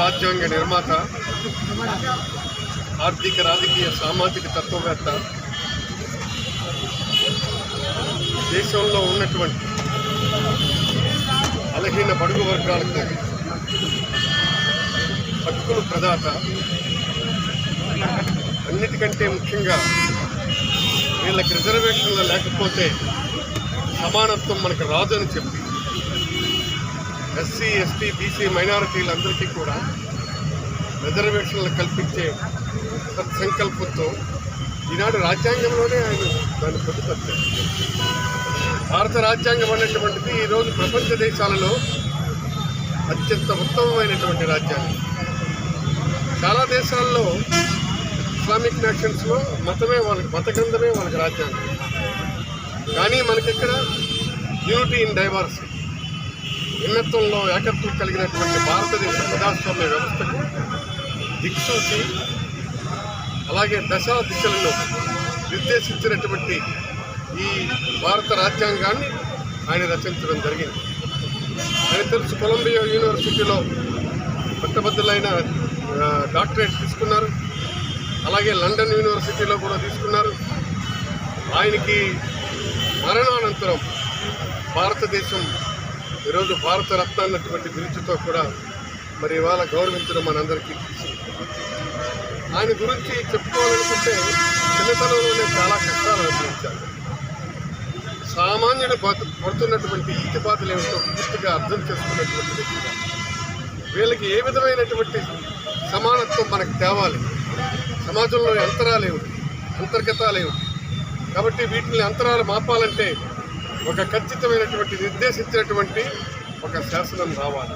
రాజ్యాంగ నిర్మాత ఆర్థిక రాజకీయ సామాజిక తత్వవేత్త దేశంలో ఉన్నటువంటి బలహీన బడుగు వర్గాలకు హక్కులు ప్రదాత అన్నిటికంటే ముఖ్యంగా వీళ్ళకి రిజర్వేషన్లు లేకపోతే సమానత్వం మనకు రాదని చెప్పి ఎస్సీ ఎస్టీ బీసీ మైనారిటీలందరికీ కూడా రిజర్వేషన్లు కల్పించే సత్సంకల్పంతో ఈనాడు రాజ్యాంగంలోనే ఆయన దాన్ని పొందుపరిచారు భారత రాజ్యాంగం అనేటువంటిది ఈరోజు ప్రపంచ దేశాలలో అత్యంత ఉత్తమమైనటువంటి రాజ్యాంగం. చాలా దేశాల్లో ఇస్లామిక్ నేషన్స్లో మతమే వాళ్ళకి మత గ్రంథమే వాళ్ళకి రాజ్యాంగం. కానీ మనకిక్కడ? Unity in diversity. భిన్నత్వంలో ఏకత్వం కలిగినటువంటి భారతదేశ ప్రజాస్వామ్య వ్యవస్థకు దిక్సూచి అలాగే దశా దిశలను నిర్దేశించినటువంటి ఈ భారత రాజ్యాంగాన్ని ఆయన రచించడం జరిగింది. ఆయన తెలుసు కొలంబియా యూనివర్సిటీలో పట్టభద్రులైన డాక్టరేట్ తీసుకున్నారు. అలాగే లండన్ యూనివర్సిటీలో కూడా తీసుకున్నారు. ఆయనకి మరణానంతరం భారతదేశం ఈరోజు భారత రత్న అన్నటువంటి గురించితో కూడా మరి ఇవాళ గౌరవించడం మనందరికీ తెలుసు. ఆయన గురించి చెప్పుకోవాలనుకుంటే చిన్నతనంలోనే చాలా కష్టాలు అనుభవించారు. సామాన్యుడు బతు పడుతున్నటువంటి ఈతి బాధలు ఏమిటో పూర్తిగా అర్థం చేసుకున్నటువంటి వ్యక్తిగా వీళ్ళకి ఏ విధమైనటువంటి సమానత్వం మనకు తేవాలి? సమాజంలో అంతరాలు ఏమిటి? అంతర్గతాలు ఏమిటి? కాబట్టి వీటిని అంతరాలు మాపాలంటే ఒక ఖచ్చితమైనటువంటి నిర్దేశించినటువంటి ఒక శాసనం రావాలి.